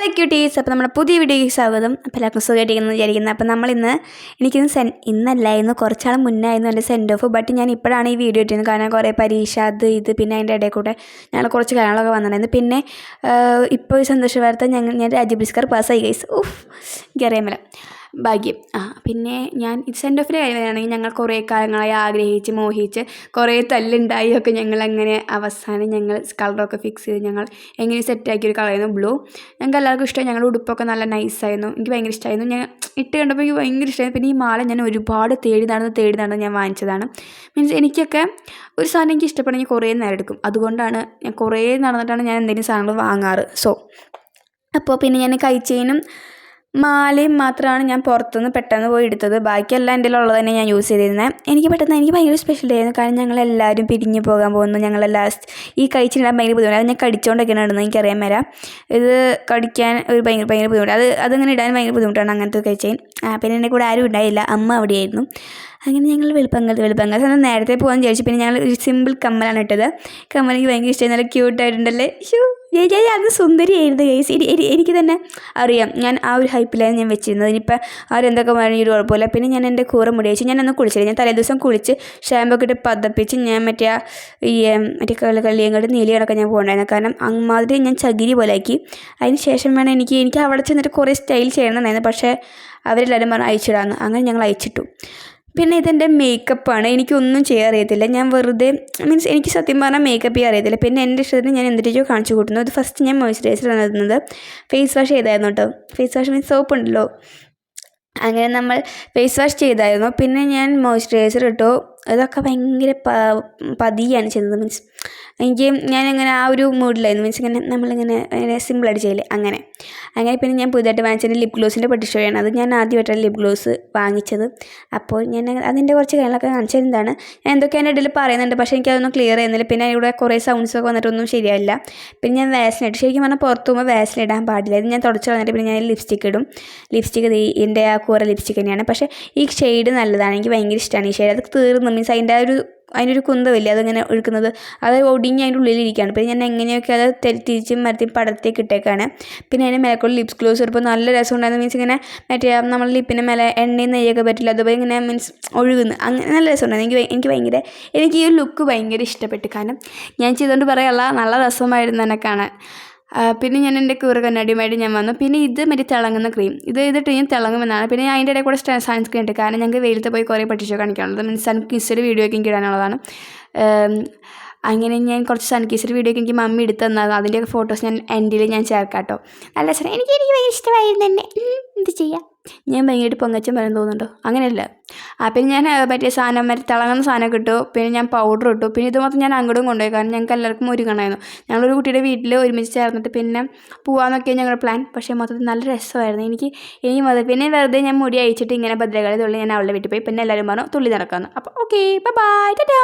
Hello quotes അപ്പോൾ നമ്മുടെ പുതിയ വീഡിയോയ്ക്ക് സ്വാഗതം. അപ്പോൾ എല്ലാവർക്കും സുഖമായിട്ടിരിക്കുന്നു വിചാരിക്കുന്നത് അപ്പോൾ നമ്മളിന്ന് എനിക്കിന്ന് സെൻ ഇന്നല്ല ഇന്ന് കുറച്ചാൾ മുന്നായിരുന്നു എന്റെ സെൻഡ് ഓഫ് ബട്ട് ഞാൻ ഇപ്പോഴാണ് ഈ വീഡിയോ ഇട്ടിരുന്നത്. കാരണം കുറേ പരീക്ഷ അത് ഇത് പിന്നെ അതിന്റെ ഇടയിൽ കൂടെ ഞങ്ങൾ കുറച്ച് കാര്യങ്ങളൊക്കെ വന്നിട്ടുണ്ടായിരുന്നു. പിന്നെ ഇപ്പോൾ ഒരു സന്തോഷ വാർത്ത ഞങ്ങൾ ഞാൻ രാജ്യ പുരസ്കാർ പാസ്സായി ഗൈസ് ഉഫ് എനിക്കറിയാമല്ല ഭാഗ്യം. ആ പിന്നെ ഞാൻ സെൻഡ് ഓഫിന്റെ കാര്യം വരികയാണെങ്കിൽ ഞങ്ങൾ കുറേ കാലങ്ങളായി ആഗ്രഹിച്ച് മോഹിച്ച് കുറേ തല്ലുണ്ടായി ഒക്കെ ഞങ്ങൾ അങ്ങനെ അവസാനം ഞങ്ങൾ കളറൊക്കെ ഫിക്സ് ചെയ്ത് ഞങ്ങൾ എങ്ങനെ സെറ്റാക്കിയൊരു കളറായിരുന്നു ബ്ലൂ ഞങ്ങൾക്ക് എല്ലാവർക്കും ഇഷ്ടമായി. ഞങ്ങളുടെ ഉടുപ്പൊക്കെ നല്ല നൈസായിരുന്നു എനിക്ക് ഭയങ്കര ഇഷ്ടമായിരുന്നു. ഞാൻ ഇട്ട് കണ്ടപ്പോൾ എനിക്ക് ഭയങ്കര ഇഷ്ടമായിരുന്നു പിന്നെ ഈ മാല ഞാൻ ഒരുപാട് തേടി നടന്ന് തേടി നടന്ന് ഞാൻ വാങ്ങിച്ചതാണ്. മീൻസ് എനിക്കൊക്കെ ഒരു സാധനം എനിക്ക് ഇഷ്ടപ്പെടണമെങ്കിൽ കുറേ നേരം എടുക്കും. അതുകൊണ്ടാണ് ഞാൻ കുറേ നടന്നിട്ടാണ് ഞാൻ എന്തെങ്കിലും സാധനങ്ങൾ വാങ്ങാറ്. സോ അപ്പോൾ പിന്നെ ഞാൻ കൈ ചെയിനും മാലയും മാത്രമാണ് ഞാൻ പുറത്തുനിന്ന് പെട്ടെന്ന് പോയി എടുത്തത്. ബാക്കിയെല്ലാം എന്റെ ഉള്ളത് തന്നെ ഞാൻ യൂസ് ചെയ്തിരുന്നത് എനിക്ക് പെട്ടെന്ന് എനിക്ക് ഭയങ്കര സ്പെഷ്യൽ ആയിരുന്നു. കാരണം ഞങ്ങളെല്ലാവരും പിരിഞ്ഞ് പോകാൻ പോകുന്നു. ഞങ്ങൾ ലാസ്റ്റ് ഈ കഴിച്ചിടാൻ ഭയങ്കര ബുദ്ധിമുട്ട്. അത് ഞാൻ കടിച്ചുകൊണ്ടൊക്കെയാണ് ഇടുന്നത് എനിക്കറിയാൻ വരാം ഇത് കടിക്കാൻ ഒരു ഭയങ്കര ഭയങ്കര ബുദ്ധിമുട്ട്. അത് അതങ്ങനെ ഇടാൻ ഭയങ്കര ബുദ്ധിമുട്ടാണ് അങ്ങനത്തെ കഴിച്ചേൻ പിന്നെ എന്റെ കൂടെ ആരും ഉണ്ടായില്ല. അമ്മ അവിടെയായിരുന്നു. അങ്ങനെ ഞങ്ങൾ വെളുപ്പങ്കലത്ത് വെളുപ്പങ്കലത്ത് എന്നാൽ നേരത്തെ പോകാൻ വിചാരിച്ചു. പിന്നെ ഞങ്ങൾ ഒരു സിമ്പിൾ കമ്മലാണ് ഇട്ടത്. കമ്മൽ എനിക്ക് ഭയങ്കര ഇഷ്ടമായി നല്ല ക്യൂട്ടായിട്ടുണ്ടല്ലേ ഷൂ ഞാൻ അത് സുന്ദരിയായിരുന്നു ഗൈസ് എനിക്ക് തന്നെ അറിയാം. ഞാൻ ആ ഒരു ഹൈപ്പിലായിരുന്നു ഞാൻ വെച്ചിരുന്നത്. ഇനിയിപ്പോൾ അവരെന്തൊക്കെ പറഞ്ഞ ഒരു കുഴപ്പമില്ല. പിന്നെ ഞാൻ എന്റെ കൂറ മുടി ഞാൻ ഒന്ന് കുളിച്ചില്ല. ഞാൻ തലേ ദിവസം കുളിച്ച് ഷാമ്പൊക്കെ ഇട്ട് പതപ്പിച്ച് ഞാൻ മറ്റേ ഈ മറ്റേ കള്ളി കള്ളിയങ്ങോട്ട് നീലിയോടൊക്കെ ഞാൻ പോകണ്ടായിരുന്നു. കാരണം അങ്ങമാതിരി ഞാൻ ചകിരി പോലെ ആക്കി. അതിന് ശേഷം വേണം എനിക്ക് എനിക്ക് അവിടെ ചെന്നിട്ട് കുറേ സ്റ്റൈൽ ചെയ്യണമെന്നായിരുന്നു പക്ഷേ അവരെല്ലാവരും പറഞ്ഞു അയച്ചിടാമെന്ന് അങ്ങനെ ഞങ്ങൾ അയച്ചിട്ടു. പിന്നെ ഇതെന്റെ മേക്കപ്പാണ് എനിക്കൊന്നും ചെയ്യാൻ അറിയത്തില്ല. ഞാൻ വെറുതെ മീൻസ് എനിക്ക് സത്യം പറഞ്ഞാൽ മേക്കപ്പ് ചെയ്യാൻ അറിയത്തില്ല. പിന്നെ എന്റെ ഇഷ്ടത്തിന് ഞാൻ എന്തിട്ടോ കാണിച്ചു കൂട്ടുന്നു അത് ഫസ്റ്റ് ഞാൻ മോയ്സ്ചറൈസർ തന്നത് ഫേസ് വാഷ് ചെയ്തായിരുന്നു കേട്ടോ ഫേസ് വാഷ് മീൻസ് സോപ്പ് ഉണ്ടല്ലോ. അങ്ങനെ നമ്മൾ ഫേസ് വാഷ് ചെയ്തായിരുന്നു. പിന്നെ ഞാൻ മോയ്സ്ചറൈസർ ഇട്ടു. അതൊക്കെ ഭയങ്കര പതിയാണ് ചെയ്തത്. മീൻസ് എനിക്ക് ഞാനിങ്ങനെ ആ ഒരു മൂഡിലായിരുന്നു മീൻസ് ഇങ്ങനെ നമ്മളിങ്ങനെ ഇങ്ങനെ സിമ്പിളായിട്ട് ചെയ്യില്ലേ അങ്ങനെ. അങ്ങനെ പിന്നെ ഞാൻ പുതിയതായിട്ട് വാങ്ങിച്ചത് ലിപ് ഗ്ലോസിന്റെ പട്ടിഷോയാണ് അത് ഞാൻ ആദ്യമായിട്ടാണ് ലിപ് ഗ്ലോസ് വാങ്ങിച്ചത്. അപ്പോൾ ഞാൻ അതിന്റെ കുറച്ച് കാര്യങ്ങളൊക്കെ കാണിച്ചതെന്താണ് ഞാൻ എന്തൊക്കെ എന്റെ ഇടയിൽ പറയുന്നുണ്ട് പക്ഷേ എനിക്കതൊന്നും ക്ലിയർ ചെയ്യുന്നില്ല. പിന്നെ ഇവിടെ കുറേ സൗണ്ട്സൊക്കെ വന്നിട്ടൊന്നും ശരിയല്ല പിന്നെ ഞാൻ വാസലിൻ ശരിക്കും പറഞ്ഞാൽ പുറത്ത് പോകുമ്പോൾ ഇടാൻ പാടില്ല. ഇത് ഞാൻ തുടച്ച് വന്നിട്ട് പിന്നെ ഞാൻ ലിപ്സ്റ്റിക് ഇടും. ലിപ്സ്റ്റിക് എന്റെ ആ കൂറ ലിപ്സ്റ്റിക് തന്നെയാണ്. പക്ഷേ ഈ ഷെയ്ഡ് നല്ലതാണ്. എനിക്ക് ഭയങ്കര ഇഷ്ടമാണ് ഈ ഷെയ്ഡ് അത് തീർന്നു. മീൻസ് അതിന്റെ ആ ഒരു അതിനൊരു കുന്തമില്ലേ? അതിങ്ങനെ ഒഴുക്കുന്നത്. അത് ഒടിഞ്ഞ് അതിന്റെ ഉള്ളിലിരിക്കുകയാണ്. പിന്നെ ഞാൻ എങ്ങനെയൊക്കെ അത് തിരിച്ചും മരത്തി പടത്തേക്ക് ഇട്ടേക്കാണ്. പിന്നെ അതിന്റെ മേലേക്കുള്ള ലിപ്സ് ഗ്ലോസ് ഇപ്പോൾ നല്ല രസം ഉണ്ടായിരുന്നു മീൻസ് ഇങ്ങനെ മറ്റേ നമ്മൾ ലിപ്പിന്റെ മേലെ എണ്ണയും നെയ്യൊക്കെ പറ്റില്ല. അതുപോലെ ഇങ്ങനെ മീൻസ് ഒഴുകുന്നു. അങ്ങനെ നല്ല രസം ഉണ്ടായിരുന്നു എനിക്ക് എനിക്ക് ഭയങ്കര എനിക്ക് ഈ ഒരു ലുക്ക് ഭയങ്കര ഇഷ്ടപ്പെട്ടു. കാരണം ഞാൻ ചെയ്തുകൊണ്ട് പറയാനുള്ള നല്ല രസമായിരുന്നു എന്നെ കാണാൻ പിന്നെ ഞാൻ എന്റെ കൂറ കണ്ണാടിയുമായിട്ട് ഞാൻ വന്നു. പിന്നെ ഇത് മറ്റേ തിളങ്ങുന്ന ക്രീം ഇത് ഇതിട്ട് ഞാൻ തിളങ്ങുമെന്നാണ്. പിന്നെ അതിന്റെ ഇടയിൽ കൂടെ സൺസ്ക്രീൻ ഇട്ട് കാരണം ഞങ്ങൾക്ക് വെയിലത്ത് പോയി കുറേ പട്ടിച്ചോ കാണിക്കാനുള്ളത്. മീൻസ് സൺ കിസ്സിന്റെ വീഡിയോ ഒക്കെ ഇടാനുള്ളതാണ്. അങ്ങനെ ഞാൻ കുറച്ച് സൺകീസിന്റെ വീഡിയോ ഒക്കെ എനിക്ക് മമ്മി എടുത്ത് തന്നതാണ് അതിന്റെയൊക്കെ ഫോട്ടോസ് ഞാൻ എൻഡിൽ ഞാൻ ചേർക്കാം കേട്ടോ. നല്ല സാറേ എനിക്ക് എനിക്ക് ഭയങ്കര ഇഷ്ടമായിരുന്നു തന്നെ എന്ത് ചെയ്യാം? ഞാൻ ഭയങ്കരമായിട്ട് പൊങ്ങച്ചം വരാൻ തോന്നുന്നുണ്ടോ? അങ്ങനെയല്ല. ആ പിന്നെ ഞാൻ മറ്റേ സാധനം മറ്റേ തിളങ്ങുന്ന സാധനമൊക്കെ ഇട്ടു. പിന്നെ ഞാൻ പൗഡർ ഇട്ടു. പിന്നെ ഇത് മൊത്തം ഞാൻ അങ്ങോട്ടും കൊണ്ടുപോയി. കാരണം ഞങ്ങൾക്ക് എല്ലാവർക്കും ഒരു കണമായിരുന്നു ഞങ്ങളൊരു കുട്ടിയുടെ വീട്ടിൽ ഒരുമിച്ച് ചേർന്നിട്ട് പിന്നെ പോകാമെന്നൊക്കെ ഞങ്ങളുടെ പ്ലാൻ പക്ഷേ മൊത്തത്തിൽ നല്ല രസമായിരുന്നു. എനിക്ക് എനിക്ക് മുതൽ പിന്നെ വെറുതെ ഞാൻ മുടി അയച്ചിട്ട് ഇങ്ങനെ ഭദ്രകളി തുള്ളി ഞാൻ അവളുടെ വീട്ടിൽ പോയി പിന്നെ എല്ലാവരും പറഞ്ഞു തുള്ളി നടക്കാമെന്ന് അപ്പോൾ ഓക്കെ ബൈ ടാറ്റാ